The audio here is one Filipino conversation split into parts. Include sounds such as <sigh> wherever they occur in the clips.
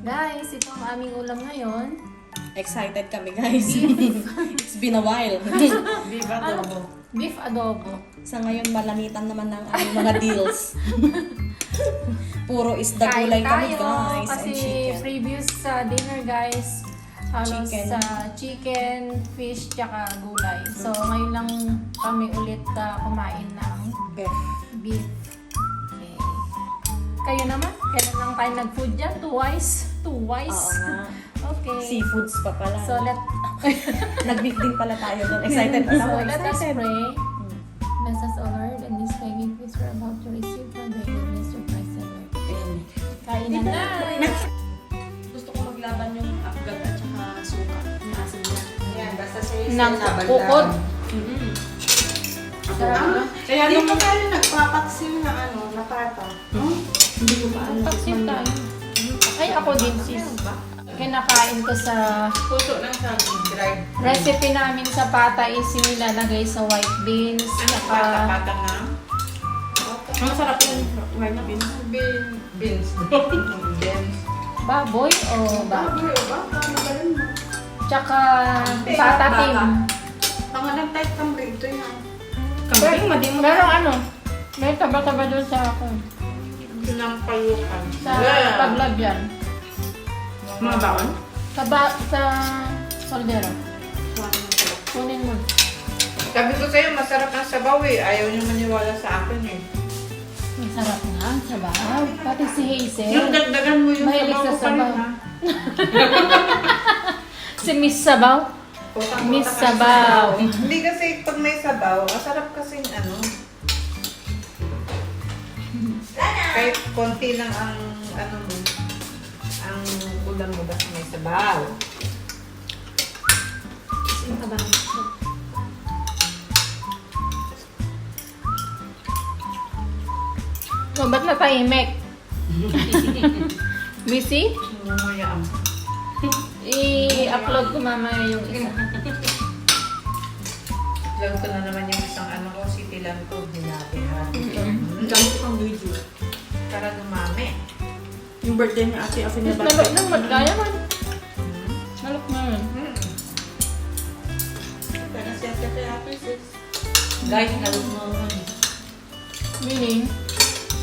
Guys, ito ang aming ulam ngayon. Excited kami guys. It's been a while. <laughs> Beef adobo. Beef adobo. Sa ngayon malamitan naman ng aming mga deals. <laughs> Puro isda Kain gulay kami tayo. guys. Kasi and chicken. previous sa dinner guys, halos Chicken. sa chicken, fish, tsaka gulay. So, ngayon lang kami ulit ah, kumain ng Beef. beef. Okay. Kayo naman? Kailan lang tayo nag-food dyan? Twice? Twice? Oo nga. <laughs> Okay. Seafoods pa pala. So, let, <laughs> Nag-beef din pala tayo doon. Excited pa so, ako. let us Excited. pray. Hmm. Bless us, O Lord, and this thanking feast we're about to receive from the goodness of Christ the Lord. Kainan na! Gusto ko maglaban yung afgat at saka suka. Naasin niya. Yan, basta sa'yo Nang sinabal kukod. lang. Sarap na. Kaya nung pa tayo nagpapaksil na ano, na pata. Hindi ko pa alam. Pagsip tayo. Ako din, sis. Kinakain ko sa Puso ng saging, dried. recipe namin sa pata is yung nilalagay sa white beans. Ano Saka, pata-pata na? Ang masarap yung white beans. Bean, beans. <laughs> beans. baboy o ba? Baboy o ba? Paano ba rin mo? Tsaka pata baka. tim. Pangalan type kang rito yan. Kambing, madi mo. Pero ano, may taba-taba doon sa ako. Sinampayukan. Sa paglagyan. Mga baon? Sa, ba, sa soldero. Kunin mo. Sabi ko sa'yo, masarap ang sabaw eh. Ayaw niyo maniwala sa akin eh. Masarap nga ang sabaw. Pati si Yung Hazel. dagdagan mo yung Mahilig sabaw sa ko pa rin sabaw. ha. <laughs> Si Miss Sabaw. Putang-puta Miss Sabaw. Hindi kasi pag may sabaw, masarap kasing ano. <laughs> Kahit konti lang ang ano mo, ang ulam mo basta may sabaw. Yung tabang. So, ba't natahimik? Busy? <laughs> Namumuya ang I-upload ko mamaya yung isa. Love ko na naman yung isang ano ko, city lang ko, hinati-hati. Ang dami pang video. Para dumami. Birthday ni Ate Afin na Nalok nang magkaya man. Nalok na yun. Guys, nalog mo. Meaning,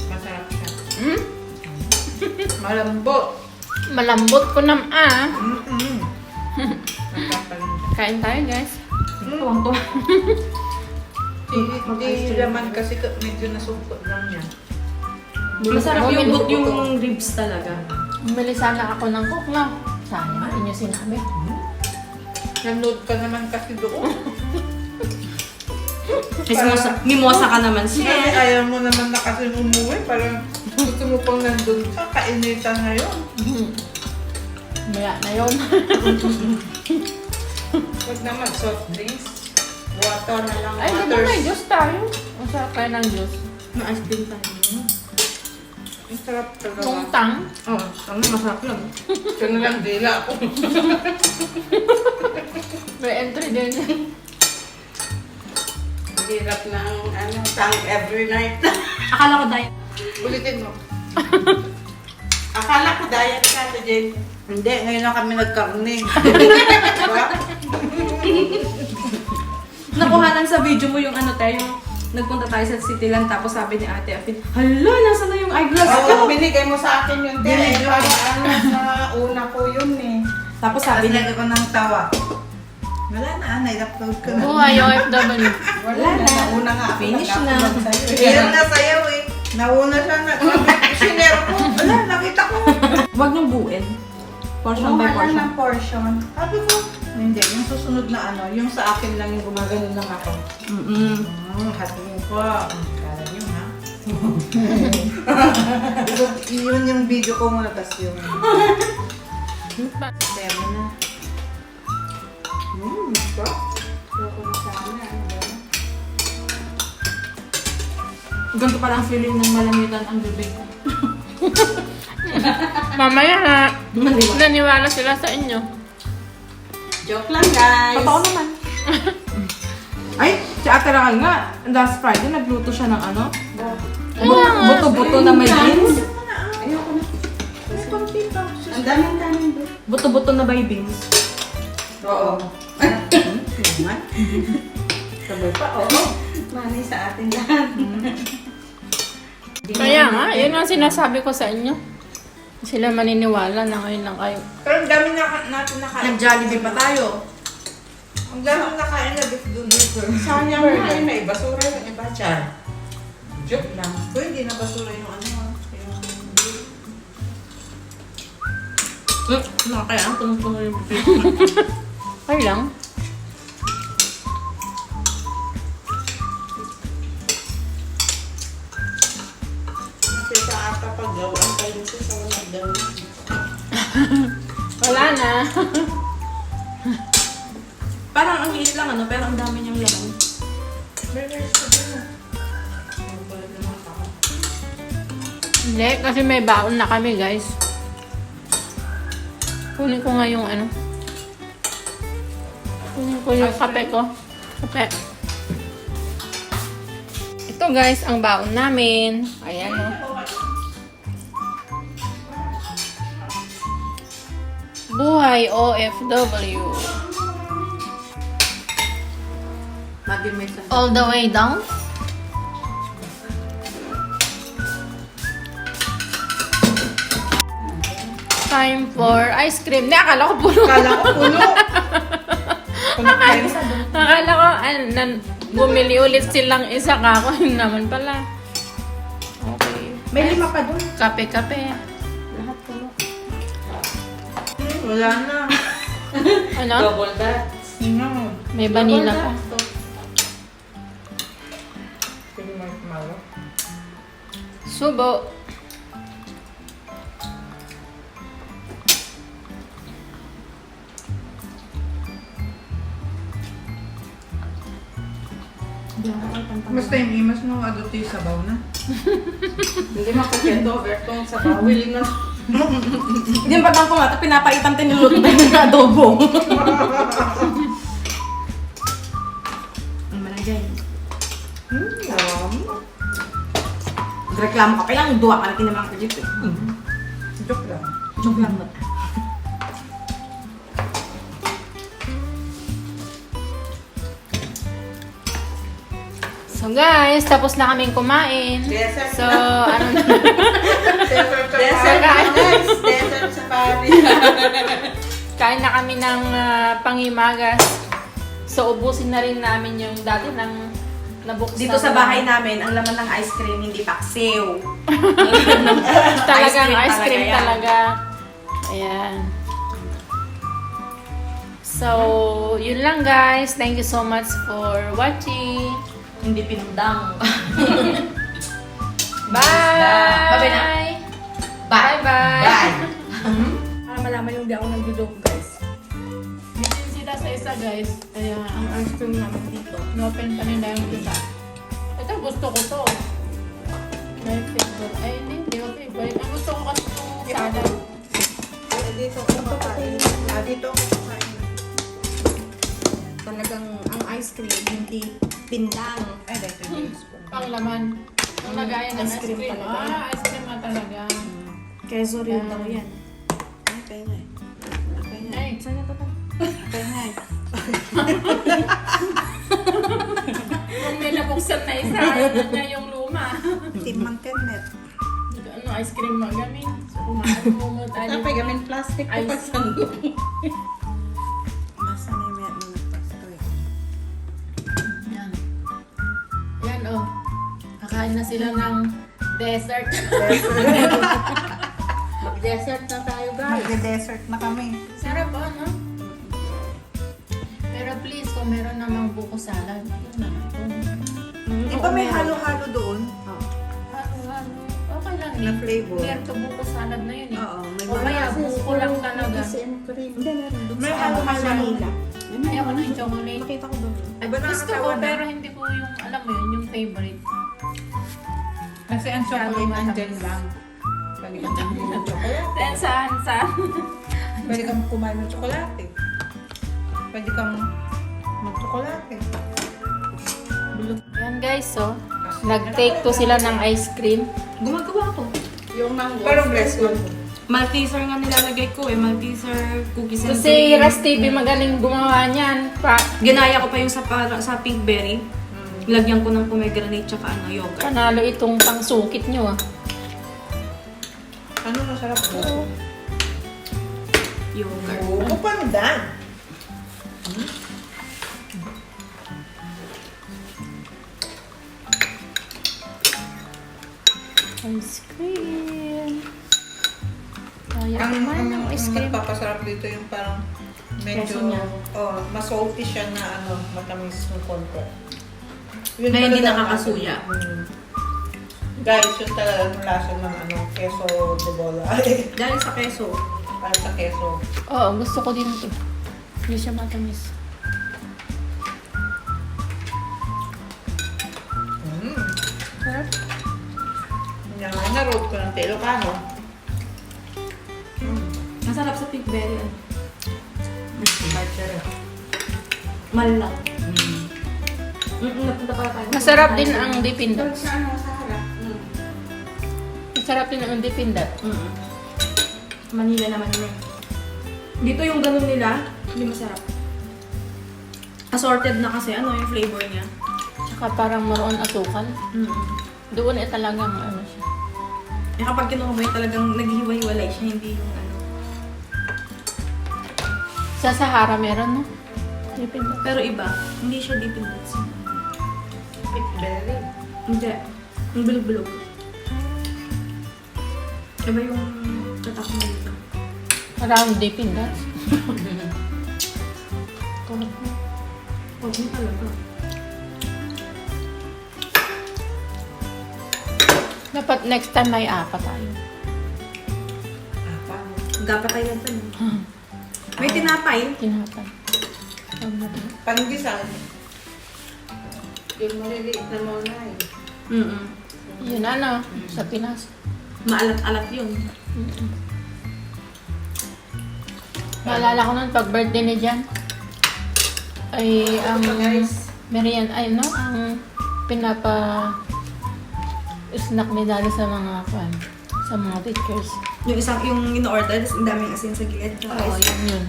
Masarap siya. hmm? <laughs> Malambot. malambot ko nam ah. Mm-mm. Nagpapalinda. Kain tayo guys. Tuwang-tuwa. Hindi, hindi laman kasi ka- medyo nasupot lang niya. Masarap yung but yung ribs talaga. Bumili sana ako ng cook lang. Sayang, hindi niyo sinabi. Nanood ka naman kasi doon. <laughs> Mimosa, mimosa ka naman Kasi siya. ayaw mo naman na kasi umuwi. Parang gusto mo pang nandun ka. Kainitan na yun. <laughs> Maya na yun. Huwag naman soft drinks. Water na lang. Ay, di ba may juice tayo? Ang sarap kayo ng juice. Ma-ice cream tayo. Ang sarap talaga. Tungtang. Oo, ang masarap lang. <laughs> Ito na lang dila ako. <laughs> May entry din. Hirap na ang ano, tang every night. <laughs> Akala ko diet. Ulitin mo. Akala ko diet ka, Jen. Hindi, ngayon lang kami nagkarne. diba? Nakuhanan sa video mo yung ano tayo, yung nagpunta tayo sa Cityland tapos sabi ni Ate Afin, Hala, nasa na yung eyeglass Oo, ko? binigay mo sa akin yun. Din, eh, para ano, sa una ko yun eh. Tapos Sabi sabi niya ko ng tawa. Wala na, na-upload ko na. Buhay OFW. Wala na. Nauna nga ako. Finish na. nag-upload sa'yo. Hirap na sa'yo eh. Nauna siya na. Sinero ko. Wala, nakita ko. wag niyong buuin. Portion by Kumuha lang portion. ng portion. Sabi ko, hindi, yung susunod na ano, yung sa akin lang yung gumagano lang ako. Mm-mm. Hmm, hatiin ko. Kala niyo ha? <laughs> Yun yung video ko muna, tas yung... Tema na. Hmm, ito. Ano? Ganito pala ang feeling ng malamitan ang bibig. <laughs> Mamaya na. Maliwa. Naniwala sila sa inyo. Joke lang, guys. Totoo naman. <laughs> Ay, si Ate Rakal nga, last Friday nagluto siya ng ano? Buto-buto na may beans. Ayoko na. May konti pa. Ang daming kanin doon. Buto-buto na by beans. Oo. Sabay pa, oo. <laughs> Mani sa atin lahat. Kaya nga, yun ang sinasabi ko sa inyo. Sila maniniwala na ngayon lang kayo. Pero ang dami na, natin nakain. Nag-Jollibee pa tayo. Ang dami nakain na beef noodles. Sayang nga yun, may basura yung iba. Char. Joke lang. Kung hindi na basura yung ano. Hmm, nakakaya ang punong-puno yung <laughs> beef. Okay lang. Wala na. Parang ang liit lang ano, pero ang dami niyang laman. Hindi, kasi may baon na kami, guys. Kunin ko nga yung ano. Kunin ko yung kape ko. Kape. Ito guys, ang baon namin. Ayan Buhay OFW. All the way down. Time for ice cream. Hindi, akala ko puno. Kala ko puno. Akala ko, ano, nan, bumili ulit silang isa ka ako. Yun naman pala. Okay. May lima pa doon. Kape-kape. Wala na. <laughs> Ano? Double that. No. May vanilla pa. Pwede marshmallow. Subo. Basta yung imas mo, adot yung sabaw na. <laughs> Hindi makakendo over kung sabaw. Willing na. Hindi ba tang kumata, pinapaitan din yung luto ng adobo. Ang managay. Hmm, yum. Reklamo ka pa lang, duwa ka na kinamang ka dito. Joke lang. Joke lang So guys, tapos na kaming kumain. Dessert So, ano na? Desert sa Paris. Desert sa Paris. Kain na kami ng ah, pangimagas. So, ubusin na rin namin yung dati ng nabuksan. Dito sa bahay namin, ang laman ng ice cream, hindi paksiw. <laughs> Talagang Ice ice cream talaga talaga. Ayan. So, yun lang guys. Thank you so much for watching. Hindi pinundang. <laughs> Bye! Bye-bye na. Bye-bye! Bye! <laughs> Para malaman yung di ako nag-joke, guys. Bitin sila sa isa guys. Kaya, Ang ice cream namin dito. no-open pa nila yung isa. Ito, gusto ko to. May favorite. Ay, hindi. Hindi ko favorite. Ang gusto ko kasi itong salad. Dito ako kumakain. Ah, dito ako kumakain. Talagang ang ice cream, hindi pindang. Ay, dito yung spoon. Pang laman. Ang lagayan ng Ice ice cream talaga. Ah, ice cream na talaga. Queso rin daw yan. Okay na eh. Na eh. Ay, Saan na to? Okay na eh. kung may nabuksan na isa, ayaw na niya yung luma. Timang kenet. Ano, ice cream magamin. So, kumain mo mo tayo. Gamin plastic ko Ice. pa sa <laughs> Kakain na sila ng dessert. Mag-dessert <laughs> na tayo, guys. Magde-dessert na kami. Sarap, oh, no? Pero please, kung meron namang buko salad, yun na. Kung Di ba may halo-halo doon? halo-halo, okay lang Na eh. flavor. Clear to buko salad na yun eh. Oo, may O kaya buko lang talaga. May halo-halo. Ayoko na yung chocolate. Nakita ko doon. Ay, gusto ko, pero hindi ko yung, alam mo yun, yung favorite. Kasi ang chocolate andyan lang. Pwede kang kumain ng chocolate. Then, saan, saan? Pwede kang kumain ng chocolate. Pwede kang mag-chocolate. Yan guys, so, nag-take to sila ng ice cream. Gumagawa ko. Yung mango. Pero bless one. Malteser nga nilalagay ko eh. Malteser cookies and Kasi TV magaling gumawa niyan. Pa, Ginaya ko pa yung sa, para, sa pinkberry. Lagyan ko ng pomegranate tsaka ano, yogurt. panalo itong pangsukit nyo ah. Ano masarap po? Yogurt. Oo, pandan. Ice cream. Kaya Ang, kumain ang, ng ang ice cream. nagpapasarap dito yung parang medyo, oh, mas salty siya na ano, matamis ng konti. Yun Na hindi talaga ang nakakasuya. ano, mm. Guys, yun talaga ang lasa ng ano, keso de bola. <laughs> Ay, Dahil sa keso. para sa keso. Oo, gusto ko din ito. Hindi siya matamis. Mm. Sarap. Yan nga, na-road ko ng Telocano. Mm. Masarap sa pinkberry. Ano? Masarap. Masarap din ang dipindat. Sa ano. Mm. Masarap din ang dipindat. Mm-mm. Manila naman yun. Dito yung ganun nila, hindi masarap. Assorted na kasi, ano yung flavor niya. Tsaka parang maroon asukal. Mm-mm. Doon eh talagang ano siya. Eh kapag kinuha mo talagang naghihiwa-hiwalay siya, hindi yung ano. Sa Sahara meron, no? Dipindat. Pero iba, hindi siya deep Pickberry. Hindi. Yung bilog-bilog. Iba yung tatak mo dito. Parang dipindat. Huwag mo talaga. Dapat next time may apat tayo. Apa? Dapat tayo yan tayo. May tinapay. Tinapay. Huwag na ba? Pandesal. Yung maliliit na muna eh. Mm Yun ano, sa Pinas. Maalat-alat yun. Maalala ko nun, pag birthday ni Jan, ay ang merian, ay no, ang pinapa snack ni Daddy sa mga fan, sa mga teachers. Yung isang, yung in-order, tapos ang daming asin sa gilid. Oo, yun yun.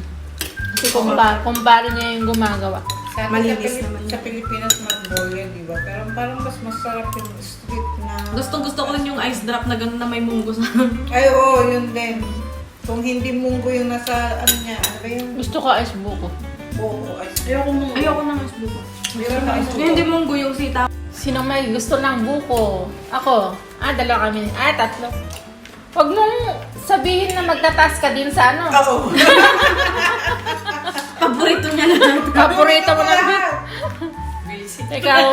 Kasi kumpare, kumpare niya yung gumagawa. Sa atin Malinis sa, naman yun. sa Pilipinas, magnolia, di ba? Pero parang mas masarap yung street na... Gustong gusto ko rin yung ice drop na gano'n na may munggo sa... <laughs> Ay, oo, yun din. Kung hindi munggo yung nasa, ano niya, ano ba yung Gusto ko ice buko. buko? Ay, Ayoko munggo. Ayoko ng ice buko. meron na ice hindi munggo yung sitaw. Sino may gusto ng buko? Ako. Ah, dalawa kami. Ah, tatlo. Huwag mong sabihin na magtataas ka din sa ano. Oo. <laughs> Paborito niya lang. <laughs> Paborito mo na. Ikaw,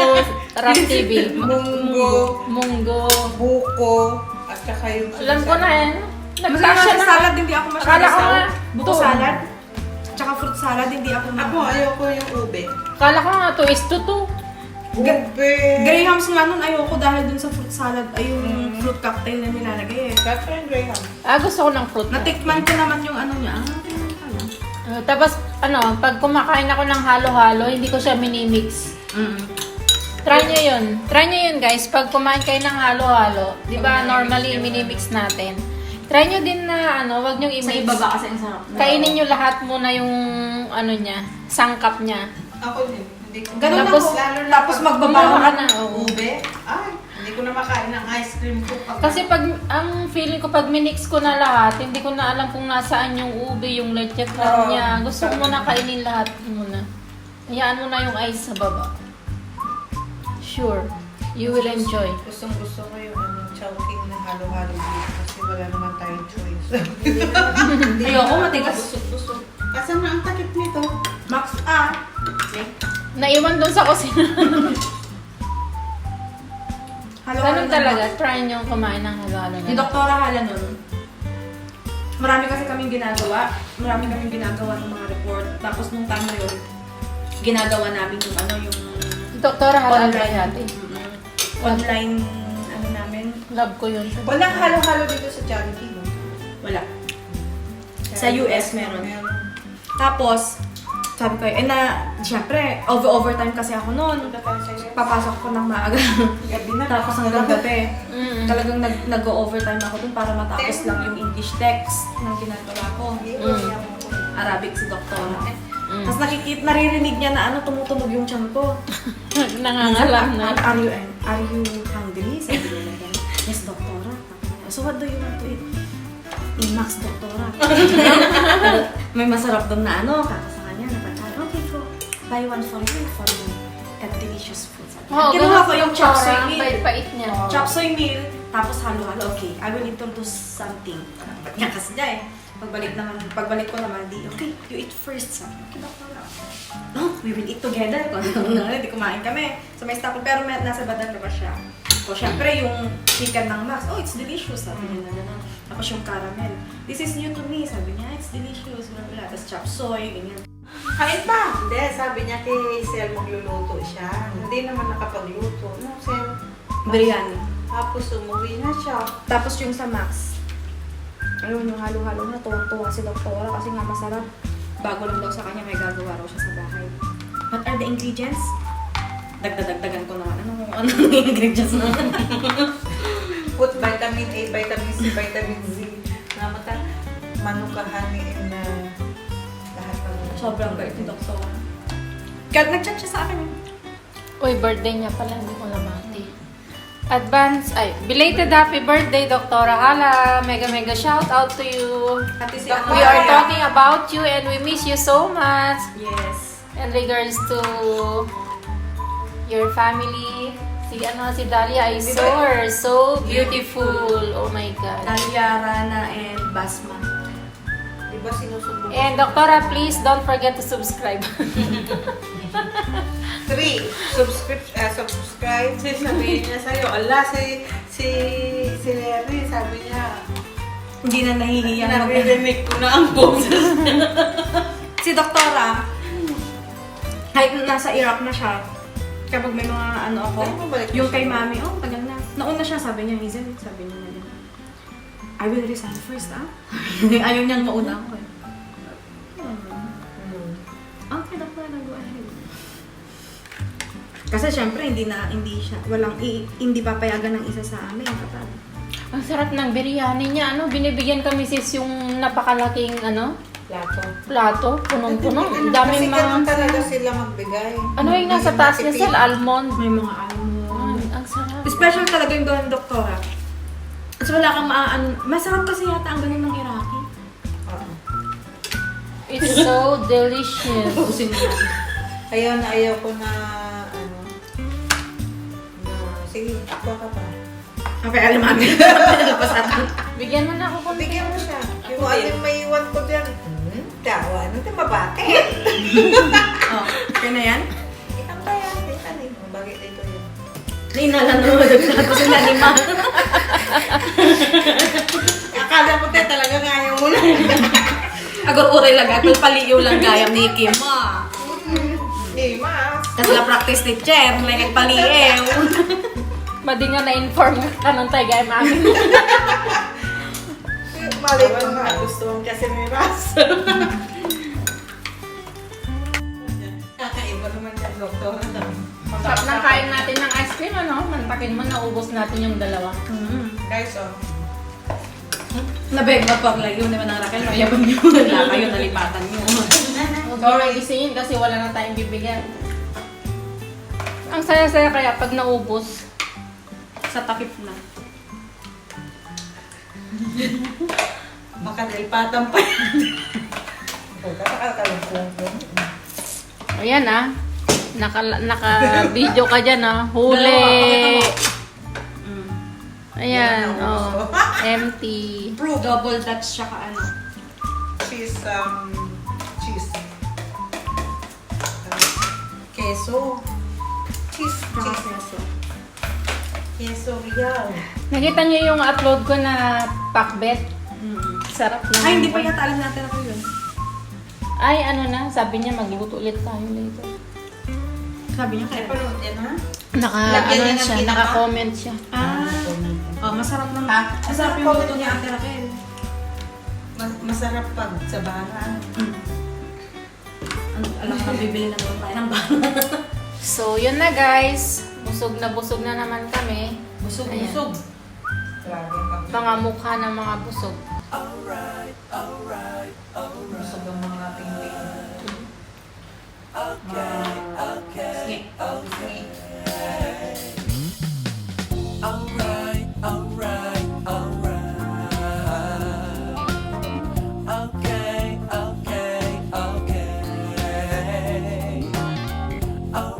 Ras TV. Munggo, Munggo. buko, at saka yung... Alam ko na yan. Masarap Nagkasya sa na. salad, hindi ako masyado Akala ko sa nga, buko to. salad. Tsaka fruit salad, hindi ako ma- Ako, ayoko yung ube. Kala ko nga 2 is to 2. Ube! Grahams nga nun ayoko dahil dun sa fruit salad ay yung fruit cocktail na nilalagay eh. That's yung Graham. Ah, gusto ko ng fruit. Natikman ko naman yung ano niya. Ah. Uh, tapos, ano, pag kumakain ako ng halo-halo, hindi ko siya minimix. Mm. Try nyo yun. Try nyo yun, guys. Pag kumain kayo ng halo-halo, di ba normally minimix natin. Try nyo din na, ano, wag nyo Sa i-mix. ibaba kasi ang sarap. Kainin nyo lahat muna yung, ano niya, sangkap niya. Ako din. Ganun Tapos- ako. Lalo na Tapos pag- magbabawa Gumawa ka ka na, oo. Ube? Ay, hindi ko na makain ng ice cream ko. Pag Kasi pag, ang feeling ko pag minix ko na lahat, hindi ko na alam kung nasaan yung ube, yung leche flan Oo. niya. Gusto ko muna kainin lahat muna. Hayaan mo na yung ice sa baba. Sure. You will enjoy. Gustong gusto ko yung ano, chowking na halo-halo dito kasi wala naman tayong choice. <laughs> Ayoko, matigas. Busog-busog. Asan na ang takip nito? Max, ah. Naiwan doon sa kusina. <laughs> Halo, Ganun halo talaga. Try nyo kumain ng halo-halo na. Doktora Hala nun, marami kasi kaming ginagawa. Marami kaming ginagawa ng mga report. Tapos nung time na yun, ginagawa namin yung ano, yung Doktora Halal online. Bayati. Mm-mm. Online, ano namin, Love ko yun. Walang halo-halo dito sa no? wala. Sa US. Meron. Tapos, sabi ko, eh na, syempre, over-overtime kasi ako noon. Papasok ko ng maaga. <laughs> Gabi na. Tapos hanggang gabi. Mm. Talagang nag, nag-overtime ako dun para matapos lang yung English text na ginagawa ko. Arabic si doktora. Mm. Tapos nakikita, naririnig niya na ano, tumutunog yung tiyan ko. <laughs> Nangangalam na. Are you, are you hungry? Sabi niya na. Yes, doktora. So what do you want to eat? Imax, doktora. <laughs> May masarap doon na ano, kakasa Buy one for you, for you. And delicious food. Niya. Oo, Ginawa ko yung chop Ang meal. pait-pait niya. Chop suey meal, tapos halo-halo. Okay, I will introduce something. Yan kasi niya eh. Pagbalik naman, pagbalik ko naman, di, okay, you eat first. Sabi ko, okay, doktora. No, we will eat together. <laughs> Kung ano na, di kumain kami. So may stop, pero may, nasa badan na ba siya? So, syempre, yung chicken ng Max, oh, it's delicious, sabi niya na. Tapos yung caramel, this is new to me, sabi niya, it's delicious, blah, blah. Tapos chop soy, ganyan. Kain pa! Hindi, sabi niya kay Hazel magluluto siya. Hindi naman nakapagluto. No, Hazel. Biryani. Tapos umuwi na siya. Tapos yung sa Max, ayun, yung halo-halo na, tuwang-tuwa si Doktora kasi nga masarap. Bago lang daw sa kanya, may gagawa raw siya sa bahay. What are the ingredients? Dagdadagdagan ko naman. Ano ano yung <laughs> ingredients naman? Put vitamin A, vitamin C, vitamin Z. Namata, manukahani in na lahat ng... Sobrang bait ni Doktora. Kaya nag-chat siya sa akin. eh. Uy, birthday niya pala, hindi ko namati. Advance, ay, belated happy birthday, Dr. Hala. Mega, mega shout out to you. Si We are talking about you and we miss you so much. Yes. In regards to your family, si ano si Dalia I saw her so beautiful. Oh my god. Dalia, Rana, and Basma. Di ba sinusubo? And Doctora, please don't forget to subscribe. <laughs> Three, subscribe, uh, subscribe. Sabihin niya sa'yo, ala, si, si, si Larry, sabi niya, Hindi na nahihiya mag- naririnig ko na ang boses. Si Doktora, kahit nasa Iraq na siya, kapag may mga ano ako, Ay, mabalik na yung siya. kay mami, oh, tagal na. Nauna siya, sabi niya, Hazel, sabi niya na yun. I will resign first, ah. <laughs> Ayaw niyang mauna ako eh. Hmm. Okay, Doktora, go ahead. Kasi syempre, hindi na, hindi siya, walang, i, hindi papayagan ng isa sa amin kapag Ang sarap ng biryani niya. Ano, binibigyan kami sis yung napakalaking ano, Plato. plato, punong-puno. Ang daming Kasi ganun mga... talaga sila magbigay. Ano yung nasa taas niya sila? Almond. may mga almond. Ay, ang sarap. Special talaga yung gawin doktora. Kasi wala kang maan... Masarap kasi yata ang galing ng Iraqi. Oo. It's so delicious. <laughs> Ayaw na ayaw ko na, ano, na, sige, ako ka pa. Okay, alam natin. <laughs> Bigyan mo na ako kung Bigyan mo siya. Yung ano yung may iwan ko dyan. Tawa. Ano ito mabate? <laughs> Oh, okay na yan? Itang kaya, kita na yun. Bakit ito yun? Nainala na mo. Nagsasabi ko sila ni Ma. Akala ko tayo talaga ayaw mo na. <laughs> Agor uray lang. Agor paliyo lang gayam ni Kim. Ma. Eh, mas. Kasi la practice ni Cher. May nagpaliyo. <laughs> Madi nga na-inform ka ng taga namin. Malay ko nga. Gusto mo kasi may mas. <laughs> Kakaiba naman yan, doktor. Sarap ng kain natin ng ice cream, ano? Mantakin mo, naubos natin yung dalawa. Mm. Guys, oh. Nabeg na pag layo naman ng Raquel. Mayabang niyo. Wala kayo, nalipatan niyo. <laughs> Huwag mo na gisingin kasi wala na tayong bibigyan. Ang saya-saya kaya pag naubos. Sa takip na. Makanilpatan pa yan. Ayan ah. Naka, naka-video ka dyan ah. Huli. Mm. Ayan, oh. <laughs> Empty. Proof. Double Dutch siya ka ano. Cheese, um, cheese. Queso. Cheese, cheese. Queso. Queso real. Nakita niyo yung upload ko na pakbet? Mm. Sarap na. Ay, hindi pa yata alam natin ako yun. Ay, ano na, sabi niya magluto ulit tayo later. Sabi niya Ay, kaya. panood yan, ha? Naka, Lagyan ano niya ng siya, tinapa? naka-comment siya. Ah, oh, masarap naman. Ah, masarap yung luto ni Ate Raquel. Mas- masarap pag sa baran. Mm. Ano, alam mo, bibili na naman tayo ng bala. So, yun na guys. Busog na busog na naman kami. Busog, Ayan. busog. Grabe. Mga mukha ng mga busog. Busog ang mga tingting. Sige.